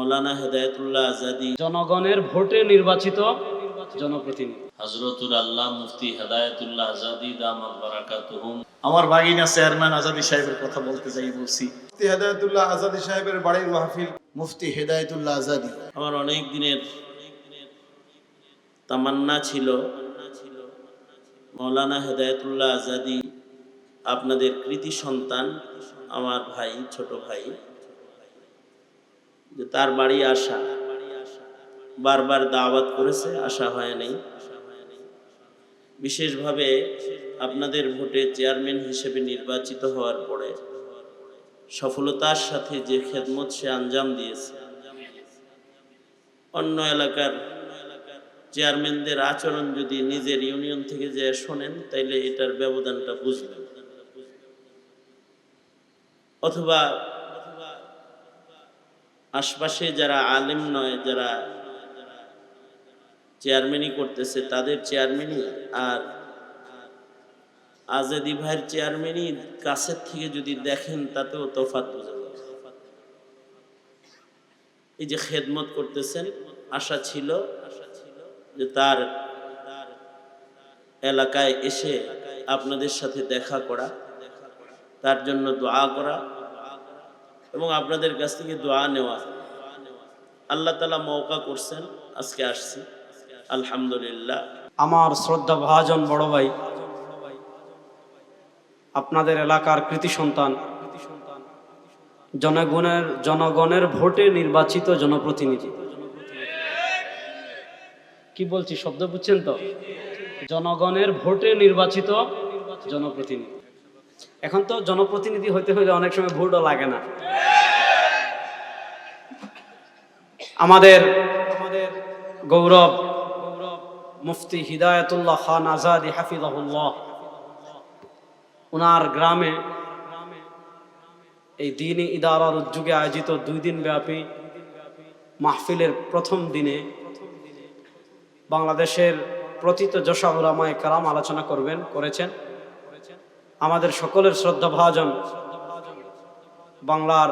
মৌলানা হেদায়তুল্লাহ আজাদি। জনগণের ভোটে নির্বাচিত জনপ্রতিনিধি। হজরতুল আল্লাহ মুফতি হেদায়তুল্লাহ আজাদি দামাত বারাকাতুহুম। আমার ভাগিনা চেয়ারম্যান আজাদি সাহেবের কথা বলতে চাই বলছি। মুফতি হেদায়তুল্লাহ আজাদি সাহেবের বাড়ির মাহফিল। মুফতি হেদায়তুল্লাহ আজাদি। আমার অনেক দিনের তামান্না ছিল। মৌলানা হেদায়তুল্লাহ আজাদি আপনাদের কৃতি সন্তান আমার ভাই ছোট ভাই। যে তার বাড়ি আসা। বারবার দাওয়াত করেছে, আসা হয় নাই। বিশেষভাবে আপনাদের ভোটে চেয়ারম্যান হিসেবে নির্বাচিত হওয়ার পরে সফলতার সাথে যে খেদমত সে আঞ্জাম দিয়েছে। অন্য এলাকার চেয়ারম্যানদের আচরণ যদি নিজের ইউনিয়ন থেকে যে শোনেন, তাইলে এটার ব্যবধানটা বুঝবেন। অথবা আশপাশে যারা আলেম নয়, যারা চেয়ারম্যানই করতেছে, তাদের চেয়ারম্যানই আর আজাদি ভাইয়ের চেয়ারম্যানই কাছের থেকে যদি দেখেন, তাতেও তফাত বোঝা যাবে এই যে খেদমত করতেছেন, আশা ছিল যে তার এলাকায় এসে আপনাদের সাথে দেখা করা, তার জন্য দোয়া করা এবং আপনাদের কাছ থেকে দোয়া নেওয়া। আল্লাহ তালা মৌকা করছেন, আজকে আসছি। আলহামদুলিল্লাহ। আমার শ্রদ্ধা ভাজন বড় ভাই, আপনাদের এলাকার কৃতি সন্তান, জনগণের জনগণের ভোটে নির্বাচিত জনপ্রতিনিধি। কি বলছি, শব্দ বুঝছেন তো? জনগণের ভোটে নির্বাচিত জনপ্রতিনিধি। এখন তো জনপ্রতিনিধি হইতে হইলে অনেক সময় ভোটও লাগে না। আমাদের গৌরব মুফতি হিদায়তুল্লাহ খান আজাদি হাফিজাহুল্লাহ ওনার গ্রামে এই দিনই ইদারার উদ্যোগে আয়োজিত দুই দিন ব্যাপী মাহফিলের প্রথম দিনে বাংলাদেশের প্রতীত যশা উলামায়ে কালাম আলোচনা করবেন, করেছেন। আমাদের সকলের শ্রদ্ধা ভাজন বাংলার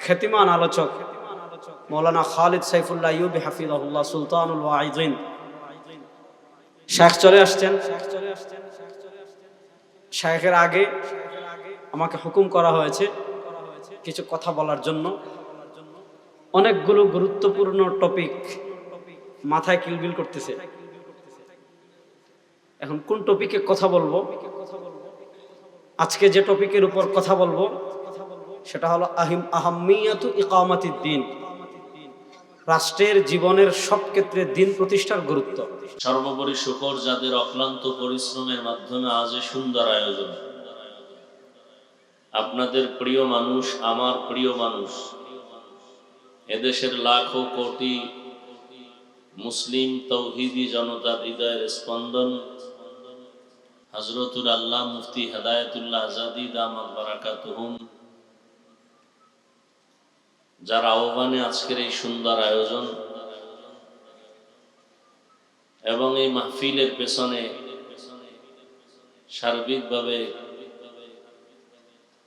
খ্যাতিমান আলোচক মৌলানা খালিদ সাইফুল্লাহ ইউবি হাফিজাহুল্লাহ, সুলতানুল ওয়াইদিন শেখ চলে আসছেন। শেখের আগে আমাকে হুকুম করা হয়েছে কিছু কথা বলার জন্য। অনেকগুলো গুরুত্বপূর্ণ টপিক মাথায় কিলবিল করতেছে। এখন কোন টপিকে কথা বলব? আজকে যে টপিকের উপর কথা বলব, সেটা হলো আহিম আহমিয়াতু ইকামাতির দিন রাষ্ট্রের জীবনের সব ক্ষেত্রে দিন প্রতিষ্ঠার গুরুত্ব। সর্বোপরি শুকর যাদের অক্লান্ত পরিশ্রমের মাধ্যমে আজ সুন্দর আয়োজন। আপনাদের প্রিয় মানুষ, আমার প্রিয় মানুষ, এদেশের লাখো কোটি মুসলিম তৌহিদি জনতার হৃদয়ের স্পন্দন হজরতুল আল্লাহ মুফতি হেদায়তুল্লাহ আজাদি দামাত বারাকাতুহুম যার আহ্বানে আজকের এই সুন্দর আয়োজন এবং এই মাহফিলের পেছনে সার্বিকভাবে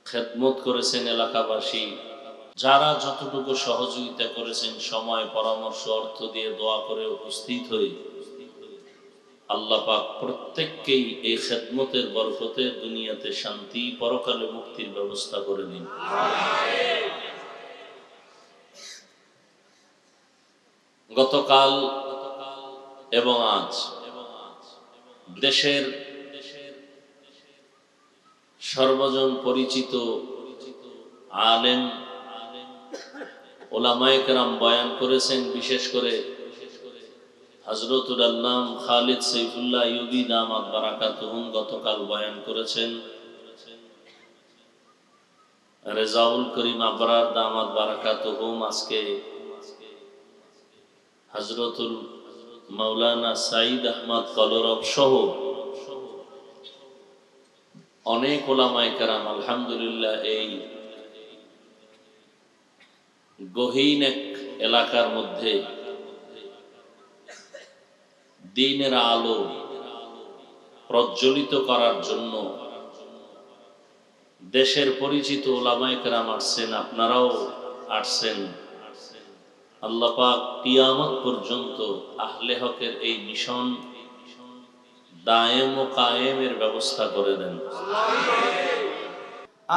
খেদমত করেছেন এলাকাবাসী, যারা যতটুকু সহযোগিতা করেছেন, সময়, পরামর্শ, অর্থ দিয়ে দোয়া করে উপস্থিত হয়ে আল্লাহ পাক প্রত্যেককেই এই খেদমতের বরকতে দুনিয়াতে শান্তি, পরকালে মুক্তির ব্যবস্থা করে দিন। গতকাল এবং আজ দেশের সর্বজন পরিচিত আলেম ওলামায়করাম বয়ান করেছেন, বিশেষ করে হজরতুল খালিদ সৈফুল্লাহ গতকাল বয়ান করেছেন। রেজাউল করিম আবরার দামাত বারাকাতুহুম আজকে হজরতুল মৌলানা সাইদ আহমদ কলরব সহ অনেক ওলামায় কারাম, আলহামদুলিল্লাহ, এই গহীন এক এলাকার মধ্যে দিনের আলো প্রজ্বলিত করার জন্য দেশের পরিচিত ওলামায় কারাম আসছেন। আপনারাও আসছেন। আল্লাহ পাক কিয়ামত পর্যন্ত আহলে হকের এই মিশন দায়েম ও কায়েমের ব্যবস্থা করে দেন।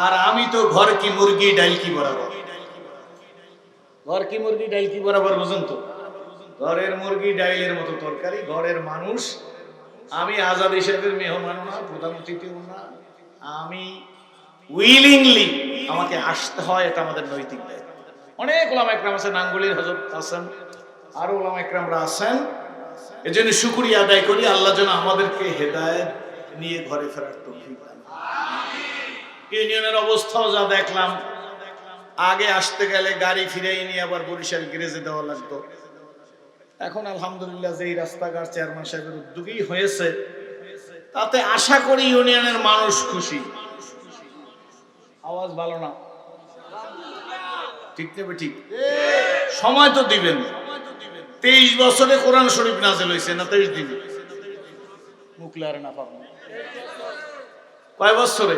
আর আমি তো ঘর কি মুরগি ডাইল কি বরাবর? ঘর কি মুরগি ডাইল কি বরাবর বুঝুন তো? ঘরের মুরগি, ডাইলের মতো তরকারি, ঘরের মানুষ। আমি আজাদ হিসেবের মেহমান না, প্রধান অতিথিও না। আমি উইলিংলি আমাকে আসতে হয়, এটা আমাদের নৈতিক দায়িত্ব। অনেক ওলামা একরাম আছেন, আঙ্গুলির হজরত আছেন, আরও ওলামা একরামরা আছেন। এই জন্য শুকুরিয়া আদায় করি, আল্লাহ যেন আমাদেরকে হেদায়েত নিয়ে ঘরে ফেরার তৌফিক ইউনিয়নের অবস্থাও যা দেখলাম, আগে আসতে গেলে গাড়ি ফিরাই নিয়ে আবার বরিশাল গ্যারেজে দেওয়া লাগতো। এখন আলহামদুলিল্লাহ যে এই রাস্তাঘাট চেয়ারম্যান সাহেবের উদ্যোগী হয়েছে, তাতে আশা করি ইউনিয়নের মানুষ খুশি। আওয়াজ ভালো না। ঠিক নেবে ঠিক। সময় তো দিবেন। তেইশ বছরে কোরআন শরীফ নাজেল হয়েছে না তেইশ দিন? মুখলার না পাবেন কয় বছরে?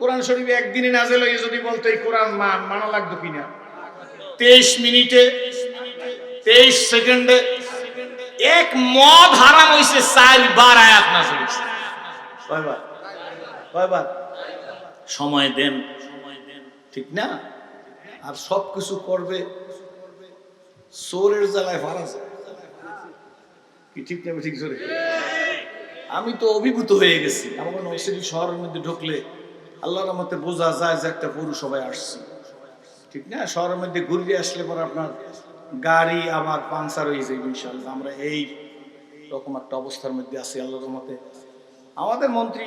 কোরআন শরীফ একদিনে নাজেল হয়ে যদি বলতো এই কোরআন মানা লাগতো কিনা তেইশ মিনিটে তেইশ সেকেন্ডে এক মদ হারাম হয়েছে চারবার আয়াত নাজেল হয়েছে। কয়বার? কয়বার? সময় দেন। ঠিক না? আর সব কিছু করবে সোরের জ্বালায় ফারা যায়। কি ঠিক না ঠিক জোরে আমি তো অভিভূত হয়ে গেছি। আমার নরসিংদী শহরের মধ্যে ঢুকলে আল্লাহর রহমতে বোঝা যায় যে একটা পৌরসভায় আসছি। ঠিক না? শহরের মধ্যে ঘুরিয়ে আসলে পরে আপনার গাড়ি আমার পাংচার হয়ে যাবে ইনশাল্লাহ আমরা এই রকম একটা অবস্থার মধ্যে আছি, আল্লাহর রহমতে। আমাদের মন্ত্রী,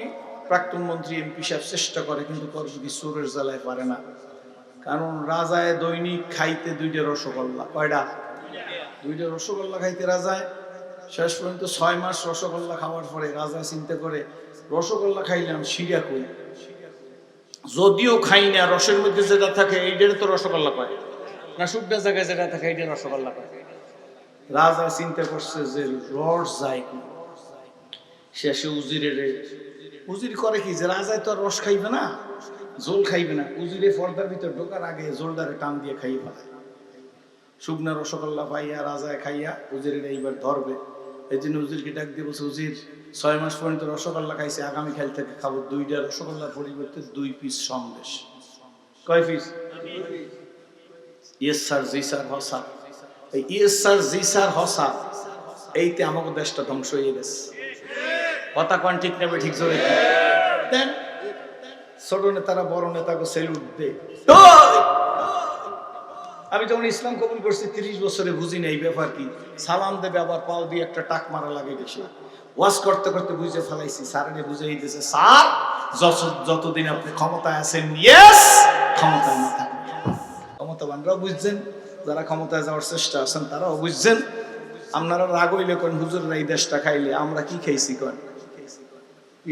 প্রাক্তন মন্ত্রী, এমপি সাহেব চেষ্টা করে, কিন্তু করবে কি সুরের জ্বালায় পারে না। কারণ রাজায় দৈনিক খাইতে দুইটা রসগোল্লা। কয়টা? দুইটা রসগোল্লা খাইতে রাজায়। শেষ পর্যন্ত ছয় মাস রসগোল্লা খাওয়ার পরে রাজা চিন্তা করে, রসগোল্লা খাইলাম, শিরা কই? যদিও খাই না, রসের মধ্যে যেটা থাকে এইটার তো রসগোল্লা পায়। না, শুকনা জায়গায় যেটা থাকে এইটা রসগোল্লা পায়। রাজা চিন্তা করছে যে রস যায় শেষে উজিরে উজির করে কি যে রাজায় তো রস খাইবে না? জোল খাইবে না। উজিরে পর্দার ভিতর ঢোকার আগে জোলদারে টান দিয়ে খাইয়ে ফেলায়। শুকনা রসগোল্লা পাইয়া, রাজায় খাইয়া উজিরের এইবার ধরবে। এই জন্য উজিরকে ডাক দিয়ে বলছে, উজির, ছয় মাস পর্যন্ত রসগোল্লা খাইছে, আগামী খেল থেকে খাব। দুইটা রসগোল্লার পরিবর্তে দুই পিস সন্দেশ। কয় পিস? ইয়েস স্যার, জি স্যার হসা এই ইয়েস স্যার, জি স্যার হসা এইতে আমাকে দেশটা ধ্বংস হয়ে গেছে। কথা কন ঠিক নেবে ঠিক জোরে দেন। ছোট নেতারা, বড় নেতাকে সেলুট দে। আমি যখন ইসলাম কবুল করছি, তিরিশ বছরে বুঝি না এই ব্যাপার কি। সালাম দেবে, আবার পাও দিয়ে একটা টাক মারা লাগে বেশি। ওয়াশ করতে করতে বুঝে ফেলাইছি, স্যারের বুঝে দিতেছে স্যার, যত, যতদিন আপনি ক্ষমতায় আছেন ইয়েস ক্ষমতায় না থাকেন। ক্ষমতাবানরাও বুঝছেন, যারা ক্ষমতায় যাওয়ার চেষ্টা আছেন, তারাও বুঝছেন। আপনারা রাগ হইলে কোন, হুজুররা এই দেশটা খাইলে, আমরা কি খাইছি কোন?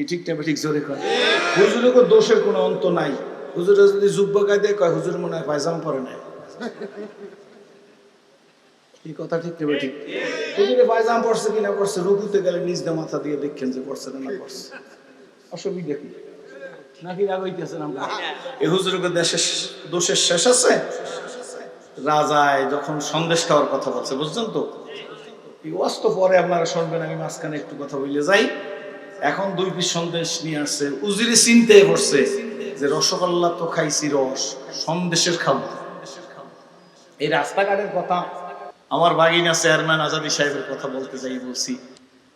ঠিক ঠিক জোরে কয় হুজুরের দোষের কোনো অন্ত নাই। হুজুরে যদি জুব্বা গায়ে দেয় কয়, হুজুর মনে হয় পায়জাম পরে নাই। এই কথা ঠিক নেবে ঠিক? হুজুরে পায়জাম কিনা রুকুতে গেলে নিজ মাথা দিয়ে দেখছেন যে না না অসুবিধা নাকি রাগ হইতেছেন আমরা এই হুজুরের দেশের দোষের শেষ আছে? রাজায় যখন সন্দেশ খাওয়ার কথা বলছে, বুঝছেন তো? এই ওয়াজ তো পরে আপনারা শুনবেন, আমি মাঝখানে একটু কথা বলে যাই। এখন দুই পিস সন্দেশ নিয়ে আসছে। উজিরে চিনতে পড়ছে যে রসগোল্লা তো খাইছি রস, সন্দেশের খাব। এই রাস্তাঘাটের কথা আমার বাগিনা চেয়ারম্যান আজাদি সাহেবের কথা বলতে যাই বলছি।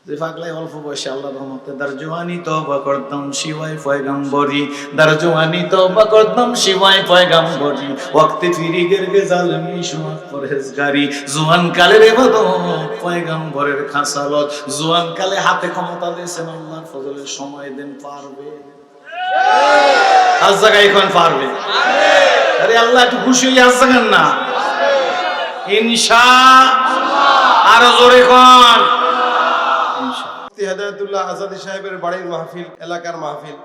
যে পাগলাই অল্প বয়সে আল্লাহ রহমতে। দার জোয়ানি তবা করতাম শিবাই পয়গাম্বরি। দার জোয়ানি তবা করতাম শিবাই পয়গাম্বরি। ওয়াক্তে ফিরি গেরগে জালমি সুমাত পরহেজগারি। জোয়ান কালের এবাদত পয়গাম্বরের খাসালত। জোয়ান কালে হাতে ক্ষমতা দিয়েছেন আল্লাহর ফজলের সময় দেন পারবে। আজ জায়গায় এখন পারবে। আরে আল্লাহ একটু খুশি হয়ে আজ জাগান না। ইনশা আরও জোরে কন। মুফতি হেদায়তুল্লাহ আজাদি সাহেবের বাড়ির মাহফিল, এলাকার মাহফিল।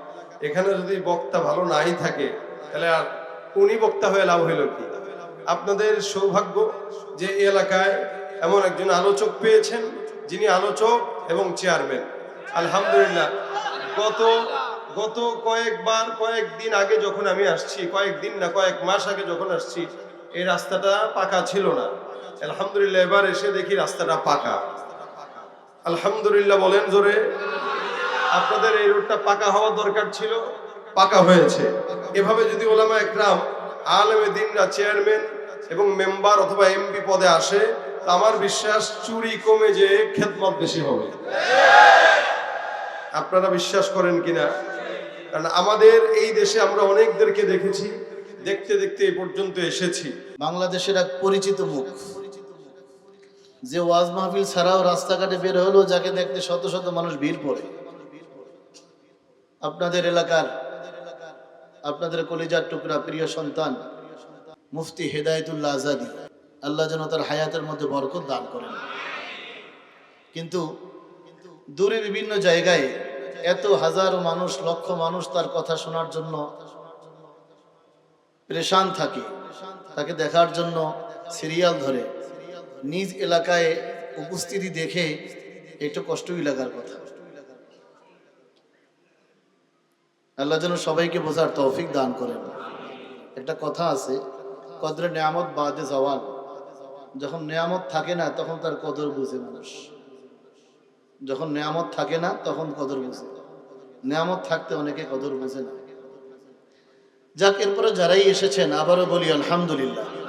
এখানে যদি বক্তা ভালো নাই থাকে, তাহলে আর উনি বক্তা হয়ে লাভ হইল কি? আপনাদের সৌভাগ্য যে এলাকায় এমন একজন আলোচক পেয়েছেন, যিনি আলোচক এবং চেয়ারম্যান। আলহামদুলিল্লাহ, গত গত কয়েকবার, কয়েকদিন আগে যখন আমি আসছি, কয়েকদিন না, কয়েক মাস আগে যখন আসছি, এই রাস্তাটা পাকা ছিল না। আলহামদুলিল্লাহ, এবার এসে দেখি রাস্তাটা পাকা। আলহামদুলিল্লাহ বলেন জোরে। আপনাদের এই রোডটা পাকা হওয়া দরকার ছিল, পাকা হয়েছে। এভাবে যদি ওলামা একরাম, আলেমে দিনরা চেয়ারম্যান এবং মেম্বার অথবা এমপি পদে আসে আমার বিশ্বাস চুরি কমে যে খেদমত বেশি হবে। আপনারা বিশ্বাস করেন কিনা? কারণ আমাদের এই দেশে আমরা অনেকদেরকে দেখেছি, দেখতে দেখতে এই পর্যন্ত এসেছি। বাংলাদেশের এক পরিচিত মুখ। যে ওয়াজ মাহফিল ছাড়াও রাস্তাঘাটে বের হলেও যাকে দেখতে শত শত মানুষ ভিড় পড়ে। আপনাদের এলাকার, আপনাদের কলিজার টুকরা প্রিয় সন্তান, মুফতি হেদায়েতুল্লাহ আজাদি, আল্লাহ যেন তার হায়াতের মধ্যে বরকত দান করেন। কিন্তু দূরে বিভিন্ন জায়গায় এত হাজারো মানুষ, লক্ষ মানুষ তার কথা শোনার জন্য প্রেশান থাকে, তাকে দেখার জন্য সিরিয়াল ধরে। নিজ এলাকায় উপস্থিতি দেখে একটু কষ্টই লাগার কথা। আল্লাহ যেন সবাইকে বোঝার তৌফিক দান করেন। একটা কথা আছে, কদরে নিয়ামত বাদে জওয়াল যখন নিয়ামত থাকে না, তখন তার কদর বুঝে মানুষ। যখন নিয়ামত থাকে না, তখন কদর বুঝে। নিয়ামত থাকতে অনেকে কদর বুঝে না। যাক, এরপরে যারাই এসেছেন, আবারও বলি আলহামদুলিল্লাহ।